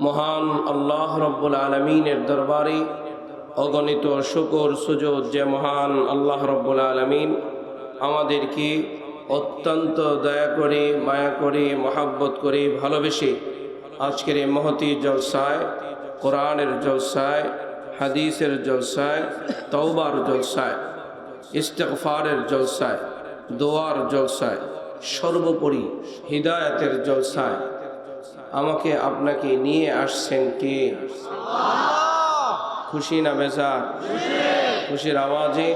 মহান আল্লাহ রব্বুল আলমিনের দরবারে অগণিত শুকর সুযোগ যে মহান আল্লাহ রব্বুল আলমিন আমাদেরকে অত্যন্ত দয়া করে, মায়া করে, মহাব্বত করে ভালোবেসে আজকের এই মহতি জলসায়, কোরআনের জলসায়, হাদিসের জলসায় তৌবার জলসায় ইস্তেকফারের জলসায়, দোয়ার জলসায়, সর্বোপরি হৃদায়তের জলসায় আমাকে আপনাকে নিয়ে আসছেন কে? খুশি না বেজার? খুশির আওয়াজে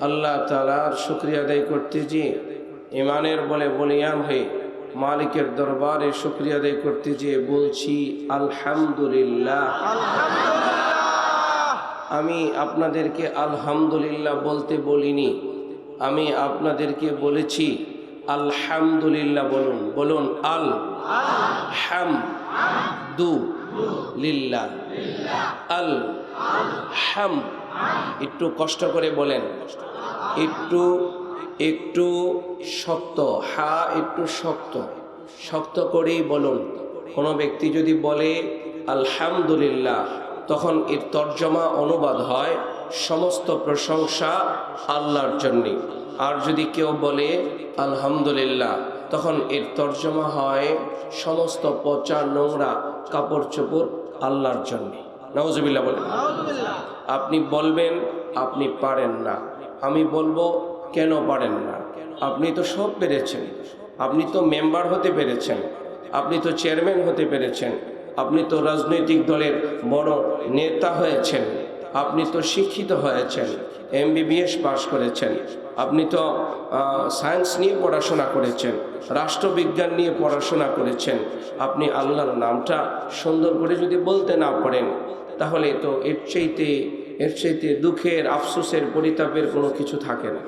আল্লাহ তালার শুক্রিয়া আদায় করতে যে ইমানের বলে বলিয়ান হয়ে মালিকের দরবারে শুক্রিয়া আদায় করতে যে বলছি আলহামদুলিল্লাহ। আমি আপনাদেরকে আলহামদুলিল্লাহ বলতে বলিনি। আমি আপনাদেরকে বলেছি আলহামদুলিল্লাহ বলুন বলুন আল, হাম, দু, লিল্লা, আল, হাম, একটু কষ্ট করে বলেন, একটু একটু শক্ত, হা একটু শক্ত শক্ত করেই বলুন। কোনো ব্যক্তি যদি বলে আলহামদুলিল্লাহ, তখন এর তর্জমা অনুবাদ হয় সমস্ত প্রশংসা আল্লাহর জন্যে। আর যদি কেউ বলে, আলহামদুলিল্লাহ তখন এর তর্জমা হয় সমস্ত পচা নোংরা কাপড় চোপড় আল্লাহর জন্যে। নওয়াজবিল্লা বলেন। আপনি বলবেন, আপনি পারেন না। আমি বলব, কেন পারেন না? আপনি তো সব পেরেছেন। আপনি তো মেম্বার হতে পেরেছেন। আপনি তো চেয়ারম্যান হতে পেরেছেন। আপনি তো রাজনৈতিক দলের বড় নেতা হয়েছেন। আপনি তো শিক্ষিত হয়েছেন এমবিবিএস পাশ করেছেন আপনি তো সায়েন্স নিয়ে পড়াশোনা করেছেন রাষ্ট্রবিজ্ঞান নিয়ে পড়াশোনা করেছেন আপনি আল্লাহর নামটা সুন্দর করে যদি বলতে না পারেন তাহলে তো এর চাইতে এর চাইতে দুঃখের আফসোসের পরিতাপের কোনো কিছু থাকে না।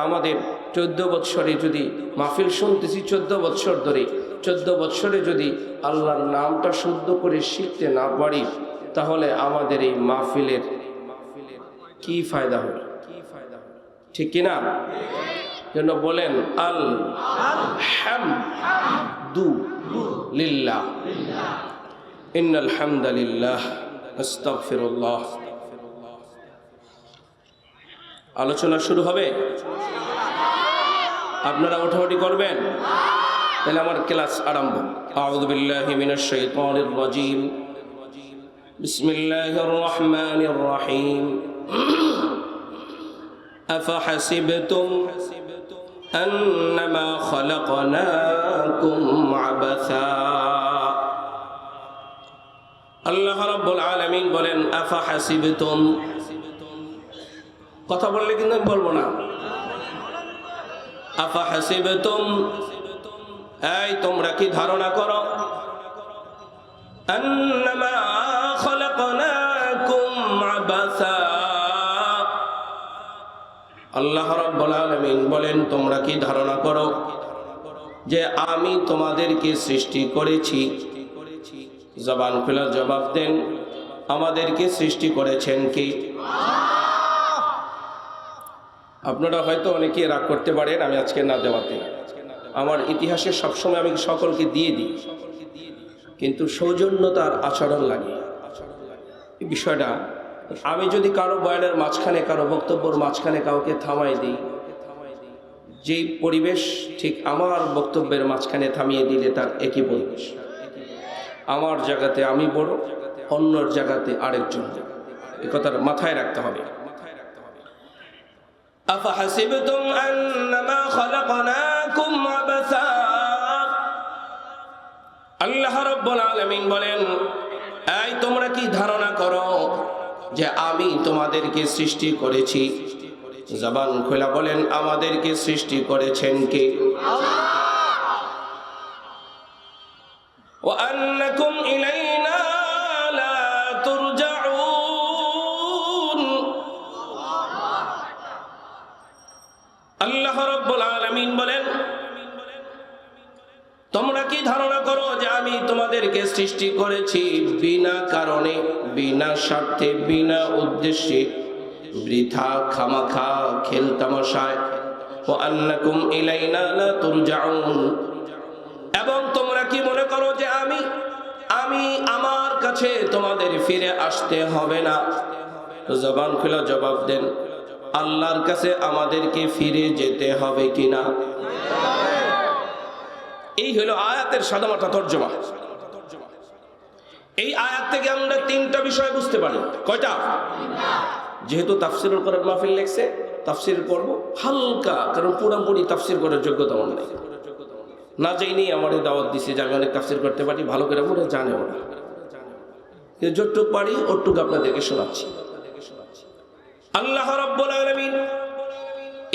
আমাদের চোদ্দ বৎসরে যদি মাহফিল শুনতেছি চোদ্দ বৎসর ধরে চোদ্দ বৎসরে যদি আল্লাহর নামটা শুদ্ধ করে শিখতে না পারি তাহলে আমাদের এই মাহফিলের কি ফায়দা হবে? ঠিক কিনা? জন্য বলেন, আল হ্যাম দু লিল্লাহ। ইন্নাল হামদালিল্লাহ। আস্তাগফিরুল্লাহ। আলোচনা শুরু হবে? আপনারা ওঠাউটি করবেন? তাহলে আমার ক্লাস আরম্ভ। আউযু বিল্লাহি মিনাশ শাইতানির রাজিম। বিসমিল্লাহির রহমানির রহিম أفحسبتم أنما خلقناكم عبثا আল্লাহ রাব্বুল আলামিন বলেন আফা হাসিবতুম কথা বললে কিন্তু আমি বলবো না আফা হাসিবতুম এই তোমরা কি ধারণা করো আন্নামা খলাকনাকুম আবাসা আল্লাহ রাব্বুল বলেন, তোমরা কি ধারণা করো যে আমি তোমাদেরকে সৃষ্টি করেছি? জবান খোলা জবাব দেন, আমাদেরকে সৃষ্টি করেছেন কি? আপনারা হয়তো অনেকে রাগ করতে পারেন, আমি আজকে না দেওয়াতে। আমার ইতিহাসে সবসময় আমি সকলকে দিয়ে দিই, কিন্তু সৌজন্যতার আচরণ লাগে। এই বিষয়টা আমি যদি কারো বয়ানের মাঝখানে কারো বক্তব্যর মাঝখানে কাউকে থামাই দিই যেই পরিবেশ ঠিক আমার বক্তব্যের মাঝখানে থামিয়ে দিলে তার একই পরিবেশ আমার জায়গাতে আমি বড় অন্যর জায়গাতে আরেকজন এ কথার মাথায় রাখতে হবে أفحسبتم أنما خلقناكم عبثا আল্লাহ রব্বুল আলামিন বলেন এই তোমরা কি ধারণা করো যে আমি তোমাদেরকে সৃষ্টি করেছি? জবান খোলা বলেন আমাদেরকে সৃষ্টি করেছেন কে? ও আল্লাকুম ইলাই ধারণা করো যে আমি তোমাদেরকে সৃষ্টি করেছি বিনা কারণে, বিনা স্বার্থে, বিনা উদ্দেশ্যে। বৃথা খামাখা খেলতামশায়। ও আন্নাকুম ইলাইনা লা তুরজাউন। এবং তোমরা কি মনে করো যে আমি আমি আমার কাছে তোমাদের ফিরে আসতে হবে না? জবান খুলে জবাব দেন, আল্লাহর কাছে আমাদেরকে ফিরে যেতে হবে কিনা? এই হলো আয়াতের সাদামাটা তর্জমা। এই আয়াত থেকে আমরা তিনটা বিষয় বুঝতে পারি। কয়টা? যেহেতু তাফসিরুল করার মাহফিল লেখছে তাফসির করব হালকা, কারণ পুরোপুরি তাফসির করার যোগ্যতা আমার নেই। না যাইনি আমার এই দাওয়াত দিছে যে আমি অনেক তাফসির করতে পারি, ভালো করে মনে জানে ওরা কিন্তু যতটুকু পারি, ওটুকু আপনাদেরকে শোনাচ্ছি। আল্লাহ রাব্বুল আলামিন,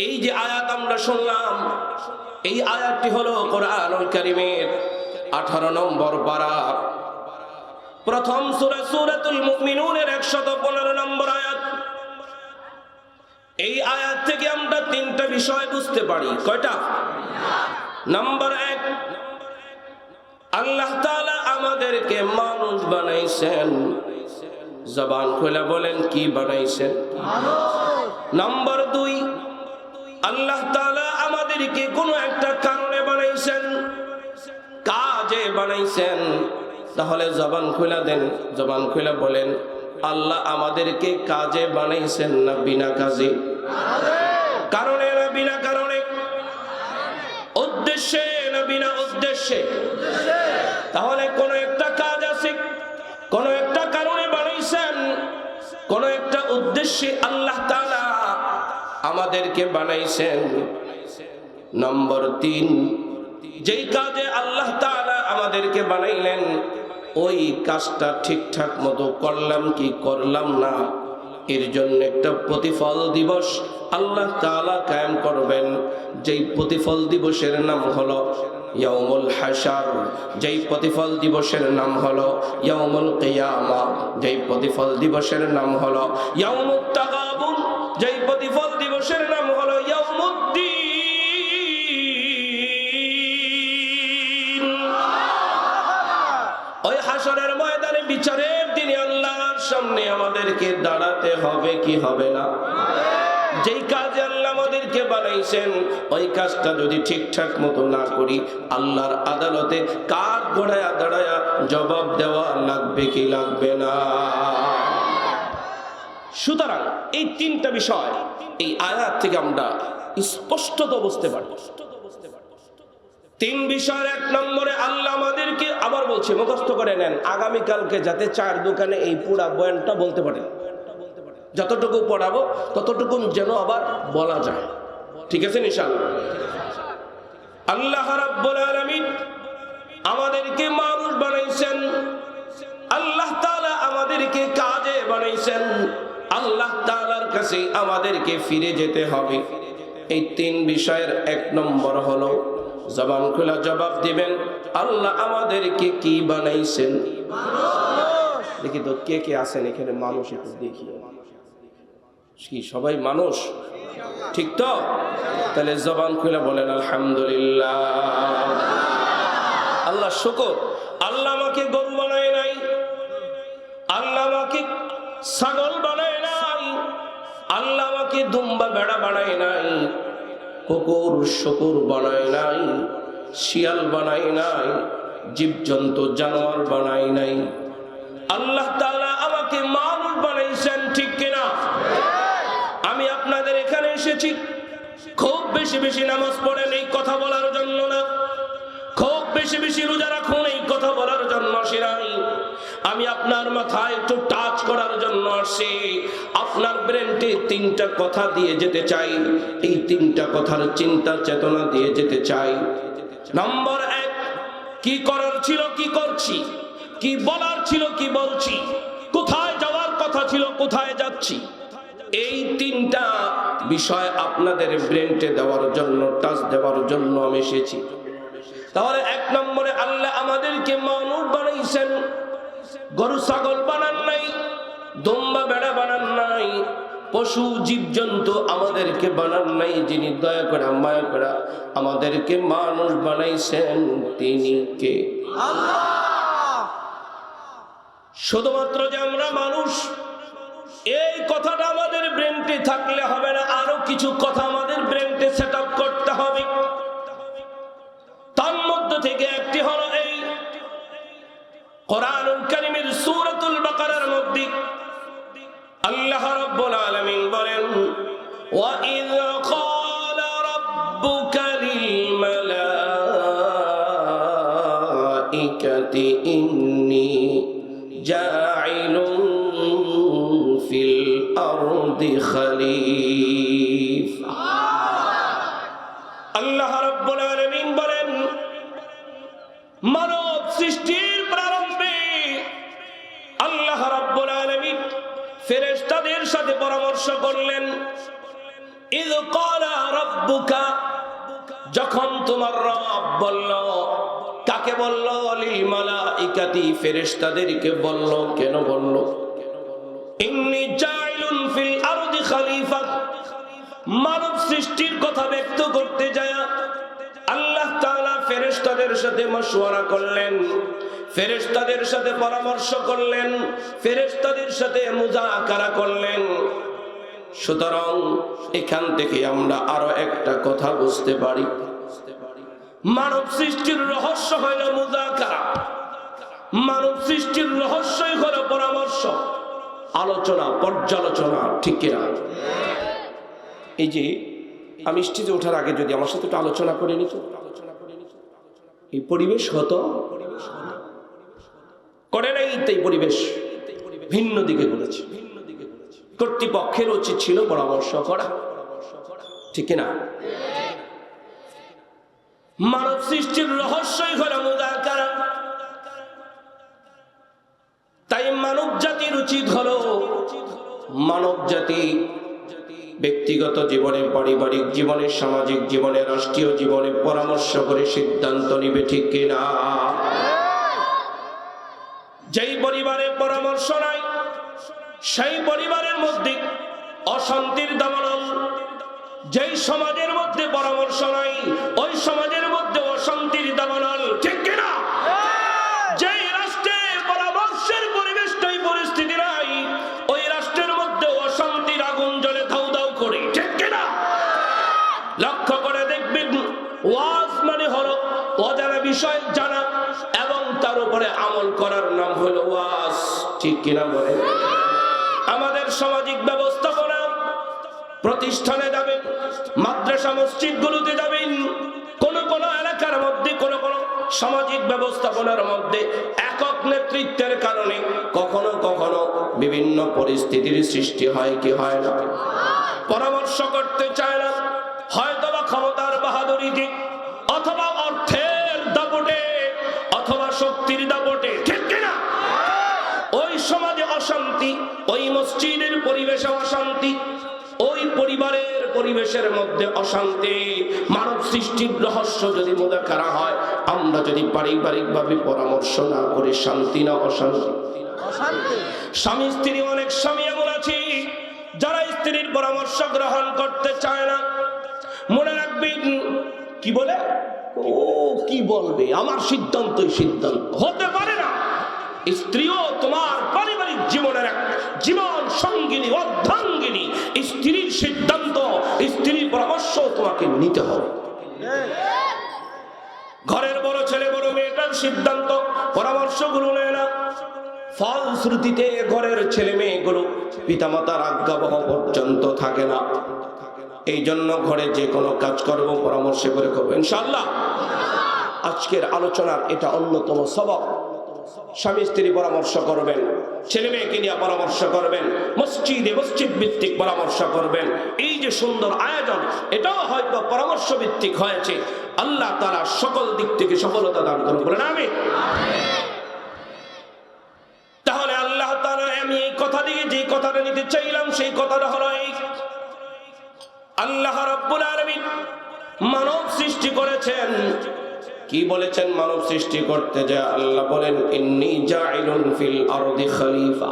এই যে আয়াত আমরা শুনলাম এই আয়াতটি হলো কোরআনুল কারীমের 18 নম্বর পারা। প্রথম সূরা সূরাতুল মুমিনুনের 115 নম্বর আয়াত। এই আয়াত থেকে আমরা তিনটা বিষয় বুঝতে পারি। কয়টা? নাম্বার এক, আল্লাহ আমাদেরকে মানুষ বানাইছেন। জবান খোলা বলেন, কি বানাইছেন? নাম্বার দুই আল্লাহ তাআলা আমাদেরকে কোনো একটা কারণে বানাইছেন, কাজে বানাইছেন। তাহলে জবান খোলা দেন, জবান খোলা বলেন, আল্লাহ আমাদেরকে কাজে বানাইছেন না বিনা কাজে? কারণে না বিনা কারণে? উদ্দেশ্যে না বিনা উদ্দেশ্যে? তাহলে কোন একটা কাজ আছে, কোন একটা কারণে বানাইছেন, কোন একটা উদ্দেশ্যে আল্লাহ তাআলা আমাদেরকে বানাইছেন। নম্বর তিন, যেই কাজে আল্লাহ তাআলা আমাদেরকে বানাইলেন, ওই কাজটা ঠিকঠাক মতো করলাম কি করলাম না? এর জন্য একটা প্রতিফল দিবস আল্লাহ তাআলা কায়েম করবেন। যেই প্রতিফল দিবসের নাম হলো ইয়াউমুল হাসার যেই প্রতিফল দিবসের নাম হলো ইয়াউমুল কিয়ামা, যেই প্রতিফল দিবসের নাম হলো ইয়াউমুত তাগাবুন, যেই প্রতিফল দিবসের নাম হলো ওই হাসরের ময়দানে বিচারের দিনে আল্লাহর সামনে আমাদেরকে দাঁড়াতে হবে কি হবে না? যেই কাজে আল্লাহ আমাদেরকে বানাইছেন, ওই কাজটা যদি ঠিকঠাক মতো না করি, আল্লাহর আদালতে কার গড়ায়া দাঁড়ায়া জবাব দেওয়া লাগবে কি লাগবে না? সুতরাং এই তিনটা বিষয় এই আয়াত থেকে আমরা স্পষ্টত বুঝতে পারি তিন বিষয়ের এক নম্বরে আল্লাহ আমাদেরকে আবার বলছে, মুখস্থ করে নেন, আগামীকালকে যাতে চার দোকানে এই পুরা বয়ানটা বলতে পারে। যতটুকু পড়াবো ততটুকু যেন আবার বলা যায়। ঠিক আছে নিশান আল্লাহ রাব্বুল আলামিন আমাদেরকে মানুষ বানাইছেন। আল্লাহ তাআলা আমাদেরকে কাজে বানাইছেন। কাছে আমাদেরকে ফিরে যেতে হবে। এই তিন বিষয়ের এক নম্বর হলো, জবান খোলা জবাব দিবেন, আল্লাহ আমাদেরকে কি বানাইছেন? দেখি তো কে কে আছেন এখানে? মানুষ একটু দেখি কি, সবাই মানুষ? ঠিক তো? তাহলে জবান খুলে বলেন, আলহামদুলিল্লাহ। আল্লাহ শুকর। আল্লাহ আমাকে গরু বানায় নাই। আল্লাহ আমাকে ছাগল আল্লাহ আমাকে দুম্বা বেড়া বানায় নাই, কুকুর, শুকুর বানায় নাই, শিয়াল বানায় নাই, জীবজন্তু, জানোয়ার বানায় নাই। আল্লাহ তাআলা আমাকে মানুষ বানাইছেন, ঠিক কিনা? আমি আপনাদের এখানে এসেছি, খুব বেশি বেশি নামাজ পড়েন, এই কথা বলার জন্য না। বেশি বেশি রোজা রাখুন, এই কথা বলার জন্য আসি নাই। আমি আপনার মাথায় একটু টাচ করার জন্য আসি। আপনার ব্রেনটে তিনটা কথা দিয়ে যেতে চাই। এই তিনটা কথার চিন্তা চেতনা দিয়ে যেতে চাই। নম্বর এক, কি করার ছিল, কি করছি? কি বলার ছিল, কি বলছি? কোথায় যাওয়ার কথা ছিল, কোথায় যাচ্ছি? এই তিনটা বিষয় আপনাদের ব্রেনটে দেওয়ার জন্য টাচ দেওয়ার জন্য আমি এসেছি। তাহলে এক নম্বরে আল্লাহ আমাদেরকে মানুষ বানাইছেন। গরু, ছাগল বানান নাই, দম্বা, বেড়া বানান নাই, পশু, জীবজন্তু আমাদেরকে বানান নাই, যিনি দয়া করে, মায়া করে আমাদেরকে মানুষ বানাইছেন, তিনি কে? শুধুমাত্র যে আমরা মানুষ, এই কথাটা আমাদের ব্রেনটে থাকলে হবে না, আরও কিছু কথা আমাদের ব্রেনটে সেট করতে হবে। থেকে একটি হলো এই কোরআনুল কারীমের সূরাতুল বাকারার মধ্যে আল্লাহ রাব্বুল আলামিন বলেন, ওয়া ইয ক্বালা রাব্বুকা লিল মালাইকাতি মানব সৃষ্টির প্রারম্ভে আল্লাহ রাব্বুল আলামিন ফেরেশতাদের সাথে পরামর্শ করলেন, ইদ ক্বালা রাব্বুকা? যখন তোমার রব বলল, কাকে বলল? লিল মালাইকাতি, ফেরেশতাদেরকে বলল, কেন বলল? ইন্নী জাইলুন ফিল আরদি খলিফা মানব সৃষ্টির কথা ব্যক্ত করতে যায় তাআলা ফেরেশতাদের সাথে মশওয়ারা করলেন, ফেরেশতাদের সাথে পরামর্শ করলেন, ফেরেশতাদের সাথে মুজাকারা করলেন। সুতরাং এখান থেকে আমরা আরও একটা কথা বুঝতে পারি। মানব সৃষ্টির রহস্য হইল মুজাকারা। মানব সৃষ্টির রহস্যই হলো পরামর্শ, আলোচনা, পর্যালোচনা, ঠিক কিনা? এই যে, আমি স্টেজে ওঠার আগে যদি আমার সাথে একটু আলোচনা করে নিত। এই পরিবেশ হতো করে নাই এই পরিবেশ ভিন্ন দিকে ঘুরেছে। কর্তৃপক্ষের উচিত ছিল পরামর্শ করা। ঠিক না মানব সৃষ্টির রহস্যই হল মুদাকারা। তাই মানব জাতির উচিত হলো মানব জাতি ব্যক্তিগত জীবনে, পারিবারিক জীবনে, সামাজিক জীবনে, রাষ্ট্রীয় জীবনে পরামর্শ করে সিদ্ধান্ত নিবে, ঠিক কিনা? যেই পরিবারে পরামর্শ নাই, সেই পরিবারের মধ্যে অশান্তির দমন যেই সমাজের মধ্যে পরামর্শ নাই, ওই সমাজের করার নাম হলো ওয়াজ। ঠিক কিনা বলে? আমাদের সামাজিক ব্যবস্থাপনা প্রতিষ্ঠানে যাবেন, মাদ্রাসা মসজিদ গুলোতে যাবেন, কোন কোন এলাকার মধ্যে, কোন কোন সামাজিক ব্যবস্থাপনার মধ্যে একক নেতৃত্বের কারণে কখনো কখনো বিভিন্ন পরিস্থিতির সৃষ্টি হয় কি হয় না? পরামর্শ করতে চায় না মসজিদের পরিবেশে অশান্তি ওই পরিবারের পরিবেশের মধ্যে অশান্তি। মানব সৃষ্টির রহস্য যদি মোদাকারা হয় আমরা যদি পারিবারিক ভাবে পরামর্শ না করি শান্তি না অশান্তি। স্বামী স্ত্রী অনেক স্বামী এমন আছে যারা স্ত্রীর পরামর্শ গ্রহণ করতে চায় না। মনে রাখবেন কি বলে? ও কি বলবে? আমার সিদ্ধান্তই সিদ্ধান্ত। হতে পারে না। স্ত্রীও তোমার পারিবারিক জীবনের এক জীবন সঙ্গিনী, অর্ধাঙ্গিনী। স্ত্রীর সিদ্ধান্ত, স্ত্রীর পরামর্শ তোমাকে নিতে হবে। ঘরের বড় ছেলে, বড় মেয়েটার সিদ্ধান্ত, পরামর্শগুলো নেয় না। ফলশ্রুতিতে ঘরের ছেলে মেয়েগুলো পিতামাতার আজ্ঞাবহ পর্যন্ত থাকে না। এই জন্য ঘরে যে কোনো কাজ করব পরামর্শ করে করব। ইনশাল্লাহ আজকের আলোচনার এটা অন্যতম সবক। স্বামী স্ত্রী পরামর্শ করবেন, ছেলে মেয়েকে নিয়ে পরামর্শ করবেন, মসজিদে মসজিদ ভিত্তিক পরামর্শ করবেন। এই যে সুন্দর আয়োজন, এটাও হয়তো পরামর্শ ভিত্তিক হয়েছে। আল্লাহ তারা সকল দিক থেকে সফলতা দান করুন। বলেন আমি তাহলে আল্লাহ তাআলা, আমি এই কথা দিয়ে যে কথাটা নিতে চাইলাম, সেই কথাটা হলো এই। আল্লাহ রাব্বুল আলামিন মানব সৃষ্টি করেছেন। কি বলেছেন মানব সৃষ্টি করতে? যে আল্লাহ বলেন ইন্নি জাইলুন ফিল আরদি খলিফা।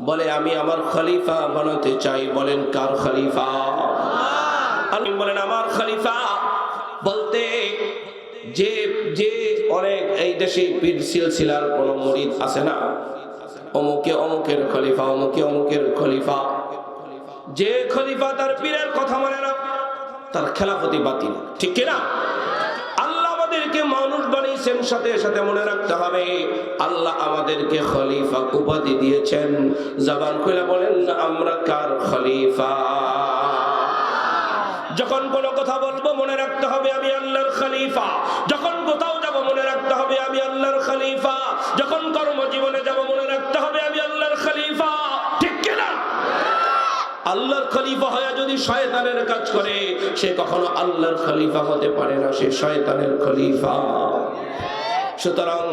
বলে আমি আমার খলিফা বানাতে চাই। বলেন কার খলিফা? আমি বলেন আমার খলিফা। বলতে যে যে অনেক এই দেশে পীর সিলসিলার কোন মরিদ আছে না? অমুকে অমুকের খলিফা অমুকে অমুকের খলিফা। যে খলিফা তার পীরের কথা মানে না তার খেলাফতি বাতিল। ঠিক কিনা? আমাদেরকে মানুষ বানিয়েছেন, সাথে সাথে মনে রাখতে হবে, আল্লাহ আমাদেরকে খলিফা উপাধি দিয়েছেন। জবান খুলে বলেন, আমরা কার খলিফা? যখন কোনো কথা বলব, মনে রাখতে হবে, আমি আল্লাহর খলিফা। যখন কোথাও যাব, মনে রাখতে হবে, আমি আল্লাহর খলিফা। যখন কর্মজীবনে যাব, মনে রাখতে হবে, আমি আল্লাহর খলিফা। আল্লাহর খলিফা হয়ে যদি শয়তানের কাজ করে, সে কখনো আল্লাহর খলিফা হতে পারে না, সে শয়তানের খলিফা। সুতরাং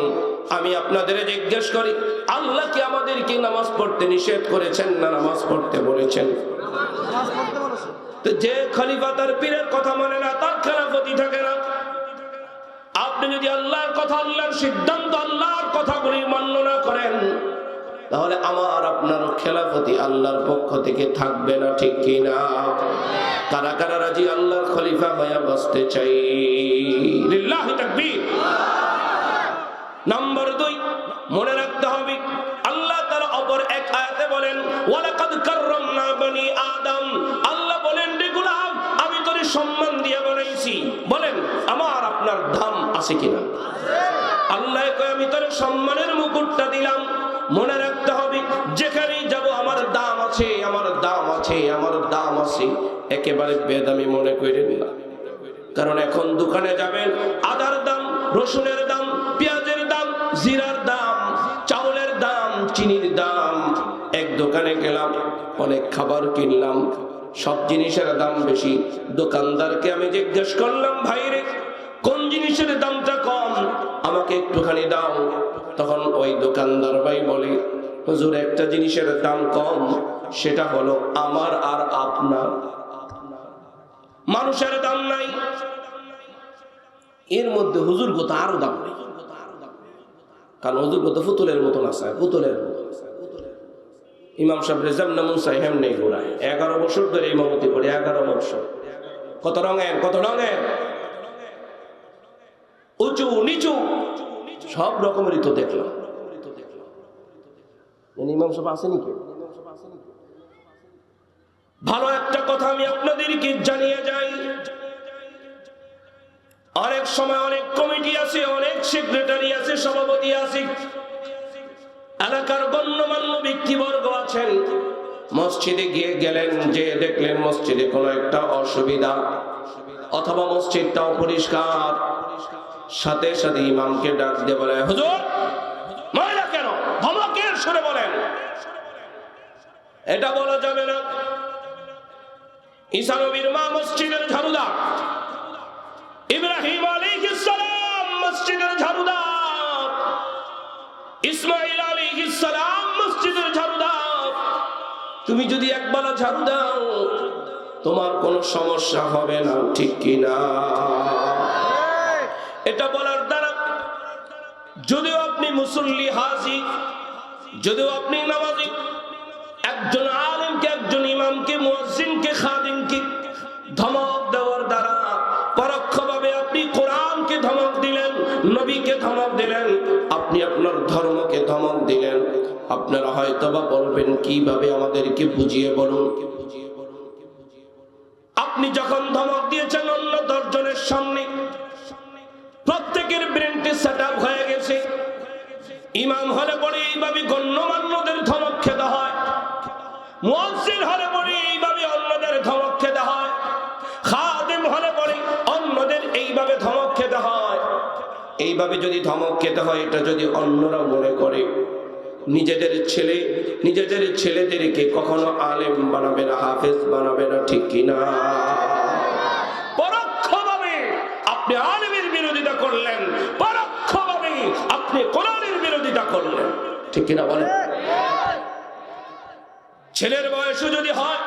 আমি আপনাদের জিজ্ঞেস করি, আল্লাহ কি আমাদেরকে নামাজ পড়তে নিষেধ করেছেন না নামাজ পড়তে বলেছেন? যে খলিফা তার পীরের কথা মানে না, তার খেলাফতি থাকে না। আপনি যদি আল্লাহর কথা, আল্লাহর সিদ্ধান্ত, আল্লাহর কথাগুলি মান্য না করেন তাহলে আমার, আপনার খেলাফতি আল্লাহর পক্ষ থেকে থাকবে না, ঠিক কিনা কারা কারা রাজি আল্লাহর খলিফা হয়ে বসতে চাই? নাম্বার দুই, মনে রাখতে হবে, আল্লাহ তার অপর এক আয়াতে বলেন, ওয়ালাকাদ কাররামনা আদম। আল্লাহ বলেন, রে গোলাম, আমি তোরে সম্মান দিয়ে বানাইছি। বলেন, আমার, আপনার দাম আছে কিনা? আল্লাহ কয়, আমি তোর সম্মানের মুকুটটা দিলাম। মনে রাখতে হবে যেখানেই যাব, আমার দাম আছে, আমার দাম আছে, আমার দাম আছে। একেবারে বেদামি মনে করে নিলাম কারণ এখন দোকানে যাবেন, আদার দাম, রসুনের দাম, পেঁয়াজের দাম, জিরার দাম, চাউলের দাম, চিনির দাম। এক দোকানে গেলাম, অনেক খাবার কিনলাম, সব জিনিসের দাম বেশি। দোকানদারকে আমি জিজ্ঞেস করলাম, ভাইরে, কোন জিনিসের দামটা কম? আমাকে একটুখানি দাও। তখন ওই দোকানদার ভাই বলে হুজুর, একটা জিনিসের দাম কম, সেটা হলো আমার আর আপনার। মানুষের দাম নাই। এর মধ্যে হুজুর গত আরও দাম নেই কারণ হুজুর গত ফুতুলের মতন আছে পুতুলের ইমাম সাহেব রেজাম নামুন সাহেব নেই গোড়ায়। এগারো বছর ধরে ইমামতি করে, এগারো বছর। কত রঙের কত রঙের? উঁচু, নিচু। সব রকমেরই তো দেখলাম। ইমাম সাহেব আসেনি কেউ? ভালো একটা কথা আমি আপনাদেরকে জানিয়ে যাই। অনেক সময় অনেক কমিটি আছে, অনেক সেক্রেটারি আছে, সভাপতি আছে। এলাকার গণ্যমান্য ব্যক্তিবর্গ আছেন। মসজিদে গিয়ে গেলেন, যে দেখলেন মসজিদে কোনো একটা অসুবিধা, অথবা মসজিদটা অপরিষ্কার সাথে সাথে ইমামকে ডাক দিয়ে বলে, হুজুর সুরে বলেন। এটা বলা যাবে না। ঈসা নবীর মা মসজিদের ঝাড়ুদার ইব্রাহিম আলাইহিস সালাম মসজিদের ঝাড়ুদার ইসমাইল আলাইহিস সালাম মসজিদের তুমি যদি একবার ঝাড়ু দাও, তোমার কোনো সমস্যা হবে না, ঠিক কি না এটা বলার দ্বারা যদিও আপনি মুসল্লি, হাজি যদিও আপনি নামাজি, একজন আলিমকে, একজন ইমামকে, মুয়াজ্জিনকে, খাদিমকে ধমক দেওয়ার দ্বারা পরোক্ষভাবে আপনি কোরআনকে ধমক দিলেন, নবীকে ধমক দিলেন, আপনি আপনার ধর্মকে ধমক দিলেন। আপনারা হয়তো বা বলবেন, কীভাবে আমাদেরকে বুঝিয়ে বলুন? আপনি যখন ধমক দিয়েছেন অন্য দশজনের সামনে, প্রত্যেকের ব্রেনটি সেট হয়ে গেছে। ইমাম হলে পরে এইভাবে মুয়াজ্জিন হলে পরে এইভাবে অন্যদের ধমক খেতে হয়। খাদিম হলে পরে অন্যদের এইভাবে ধমক খেতে হয়। এইভাবে যদি ধমক খেতে হয়, এটা যদি অন্যরা মনে করে। নিজেদের ছেলে, নিজেদের ছেলেদেরকে কখনো আলেম বানাবে না, হাফেজ বানাবে না, ঠিক কিনা পরোক্ষভাবে আপনি আলেমের বিরোধিতা করলেন, পরোক্ষভাবে আপনি কোরআনের বিরোধিতা করলেন, ঠিক কিনা বলেন? ছেলের বয়সও যদি হয়,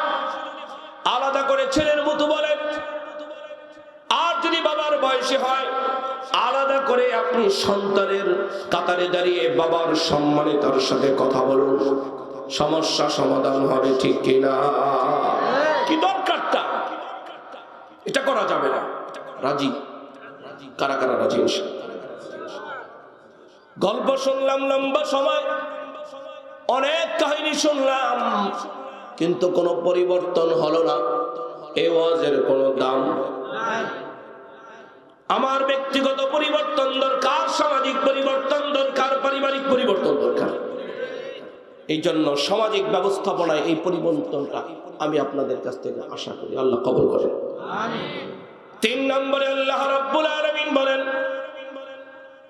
আলাদা করে ছেলের মতো বলেন আর যদি বাবার বয়সে হয়, আলাদা করে আপনি সন্তানের কাতারে দাঁড়িয়ে বাবার সম্মানে তার সাথে কথা বলুন। সমস্যা সমাধান হবে ঠিক কিনা? কি দরকারটা? এটা করা যাবে না। রাজি? কারা কারা রাজি? গল্প শুনলাম লম্বা সময়। অনেক কাহিনী শুনলাম, কিন্তু কোনো পরিবর্তন হলো না। এ ওয়াজের কোনো দাম আমার ব্যক্তিগত পরিবর্তন দরকার, সামাজিক পরিবর্তন দরকার, পারিবারিক পরিবর্তন দরকার। এই জন্য সামাজিক ব্যবস্থাপনায় এই পরিবর্তনটা আমি আপনাদের কাছ থেকে আশা করি আল্লাহ কবল করেন। তিন নম্বরে আল্লাহ রব্বুল আলামিন বলেন,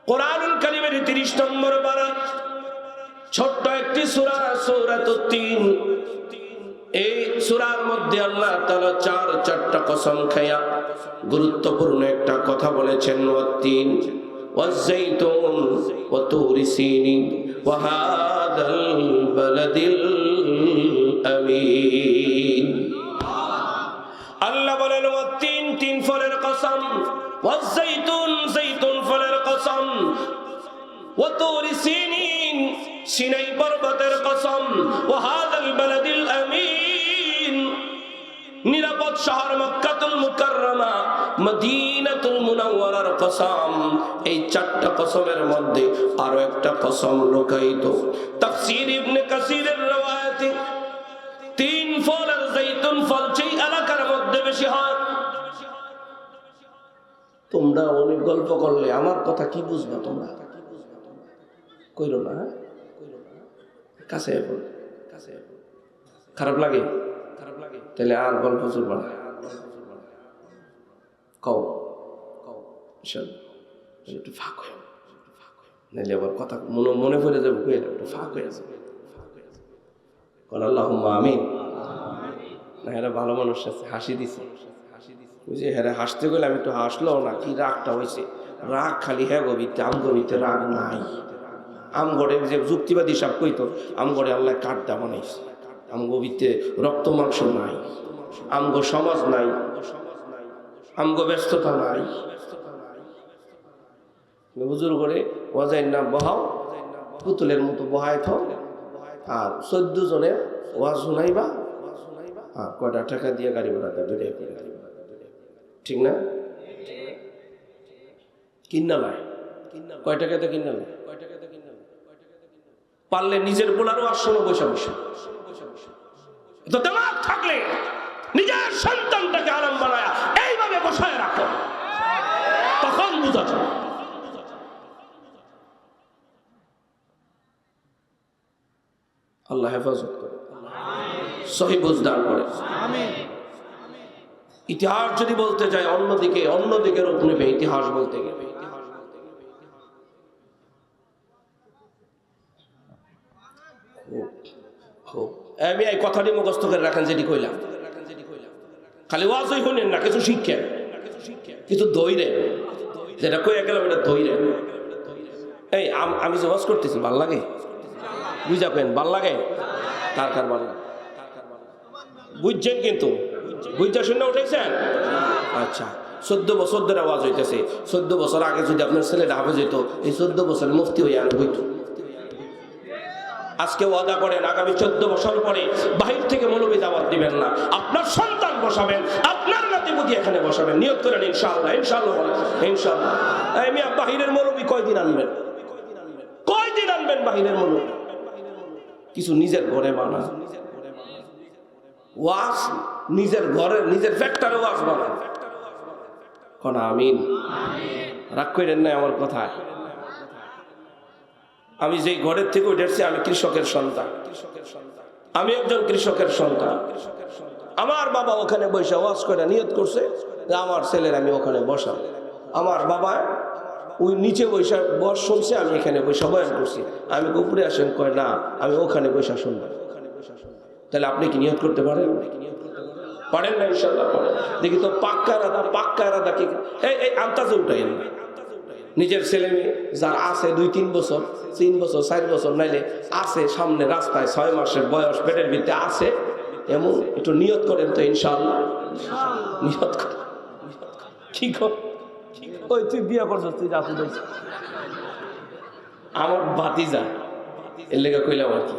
কোরআনুল কারিমের 30 নম্বর পারা ছোট্ট একটি সূরা সূরাতুত তিন এই সূরার মধ্যে আল্লাহ তাআলা চার চারটা কসম খায়া গুরুত্বপূর্ণ একটা কথা বলেছেন ওয়াতিন والزيتون وطور سينين وهذا البلد الأمين আল্লাহ বলেন ও তিন তিন ফলের কসম ওয়াজাইতুন জাইতুন ফলের কসম ও তুর সিনিন সিনাই পর্বতের কসম, ও হাদাল বালাদিল আমিন। নিরাপদ শহর মক্কাতুল মুকাররমা, মদিনাতুল মুনাওয়ারার কসম। এই চারটা কসমের মধ্যে আরও একটা কসম লুকায়িত। তাফসীর ইবনে কাসিরের রওয়ায়াতে তিন ফল আর জৈতুন ফল সেই এলাকার মধ্যে বেশি হয়। তোমরা অনেক গল্প করলে, আমার কথা কি বুঝবা তোমরা? কইরো না হ্যাঁ? কাছে কাছে। খারাপ লাগে? খারাপ লাগে? তাহলে আর গল্প চলবা না। কও কও চল একটু ফাঁক হয়ে নাইলে আবার কথা মনে মনে পড়ে যাবে কইলে একটু ফাঁক হয়ে যাবে কল আল্লাহ আমিন। না এরা ভালো মানুষ আছে, হাসি দিছে। যে হ্যাঁ হাসতে গেলে আমি একটু হাসলো না, কি রাগটা হয়েছে রাগ খালি হ্যাঁ গবিতে আম গবিতে রাগ নাই। আম গড়ে যে যুক্তিবাদী সব কইতো আম গড়ে আল্লাহ কাঠটা বানাইছে। আম গবিতে রক্ত মাংস নাই, আমগো সমাজ নাই, আমগো ব্যস্ততা নাই। হুজুর করে ওয়াজাইন না বহাও, পুতুলের মতো বহায় থাও। আর চোদ্দ জনের ওয়াজ শুনাইবা, আর কয়টা টাকা দিয়ে গাড়ি ভাড়া দেবে ঠিক না? কিনা লাই কয় টাকাতে কিনা লাই পারলে নিজের পোলারও আর শোনো বসে বসে। তো থাকলে নিজের সন্তানটাকে আরাম বানায় এইভাবে বসায় রাখো। তখন বুঝা যাবে আল্লাহ হেফাজত করে। সহি বুঝদার করে। ইতিহাস যদি বলতে যায়, অন্যদিকে অন্যদিকে রূপ নেবে ইতিহাস বলতে গেলে। খুব। আমি এই কথাটি মুখস্থ করে রাখেন যেটি কইলাম। খালি ওয়াজই শুনেন না, কিছু শিক্ষা কিছু দইরে যেটা কইয়া গেলাম এটা দইরে এই, আমি যে ওয়াজ করতেছি, ভালো লাগে? বুঝা পেন ভালো লাগে? কার কার ভালো বুঝছেন কিন্তু? বুঝতে শুনে উঠেছেন? আচ্ছা চোদ্দ বছর ধরে আওয়াজ হইতেছে। চোদ্দ বছর আগে যদি আপনার ছেলেটা হাফেজ হইতো, এই চোদ্দ বছর মুফতি হইয়া আমি হইতো আজকে ওয়াদা করেন, আগামী চোদ্দ বছর পরে বাহির থেকে মৌলবী দাওয়াত দিবেন না। আপনার সন্তান বসাবেন, আপনার নাতিপুতি এখানে বসাবেন। নিয়োগ করেন ইনশাআল্লাহ ইনশাআল্লাহ ইনশাআল্লাহ। আমি বাহিরের মৌলবী কয়দিন আনবেন? কয়দিন আনবেন বাহিরের মৌলবী? কিছু নিজের ঘরে বানা ওয়াজ, নিজের ঘরে, নিজের ফ্যাক্টরে ওয়াজ বানা কোন আমিন? রাগ করেন না আমার কথা আমি যেই ঘরের থেকে উঠেছি, আমি কৃষকের সন্তান। আমি একজন কৃষকের সন্তান। আমার বাবা ওখানে বসে ওয়াজ করে, নিয়ত করছে যে আমার ছেলের আমি ওখানে বসাম আমার বাবা ওই নিচে বৈশা বস শুনছে, আমি এখানে বৈশা বয়ান করছি। আমি উপরে আসেন কয় না, আমি ওখানে বৈশা শুনব। তাহলে আপনি কি নিয়ত করতে পারেন? পারেন না ইনশাল্লাহ দেখি তো পাক্কা রাধা পাক্কা রাধা কি এই আন্তাজে উঠাইন না নিজের ছেলে মেয়ে যার আছে দুই তিন বছর তিন বছর চার বছর নাইলে আছে সামনে রাস্তায় ছয় মাসের বয়স পেটের ভিতরে আছে এমন একটু নিয়ত করেন তো ইনশাল্লাহ নিয়ত করেন কি ওই তুই বিয়ে তুই যা তুই আমার বাতিজা এর লেগে কইলাম আর কি।